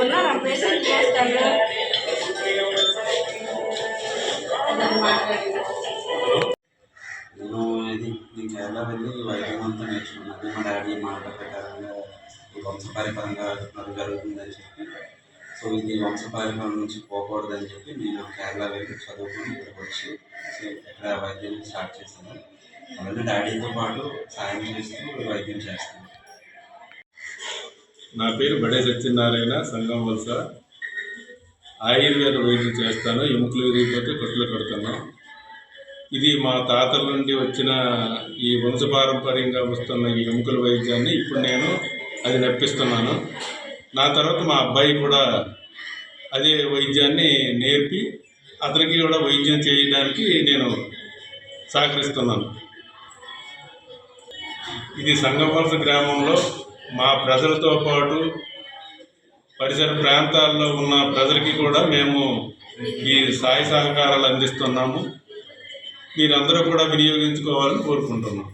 ఉన్నారా చేస్తాను నేను ఇది నేను కేరళ వెళ్ళి వైద్యం అంతా నేర్చుకున్నాను మా డాడీ మాట ప్రకారంగా ఈ వంశపారిపరంగా జరుగుతుందని చెప్పి సో ఇది వంశపారిపరం నుంచి పోకూడదని చెప్పి నేను కేరళ వెళ్ళి చదువుకుని ఇక్కడికి వచ్చి ఇక్కడ వైద్యం స్టార్ట్ చేశాను. అలానే డాడీతో పాటు సాయం చేస్తూ వైద్యం చేస్తాను నా పేరు బడే సత్యనారాయణ సంగం వలస. ఆయుర్వేద వైద్యం చేస్తాను ఎముకలు విరిగిపోతే కొట్లు కడుతున్నాను ఇది మా తాతల నుండి వచ్చిన ఈ వంశపారంపర్యంగా వస్తున్న ఈ ఎముకల వైద్యాన్ని ఇప్పుడు నేను అది నప్పిస్తున్నాను నా తర్వాత మా అబ్బాయి కూడా అదే వైద్యాన్ని నేర్పి అతనికి కూడా వైద్యం చేయడానికి నేను సహకరిస్తున్నాను. ఇది సంగవలస గ్రామంలో మా ప్రజలతో పాటు పరిసర ప్రాంతాల్లో ఉన్న ప్రజలకి కూడా మేము ఈ సాయి సహకారాలు అందిస్తున్నాము. మీరందరూ కూడా వినియోగించుకోవాలని కోరుకుంటున్నాం.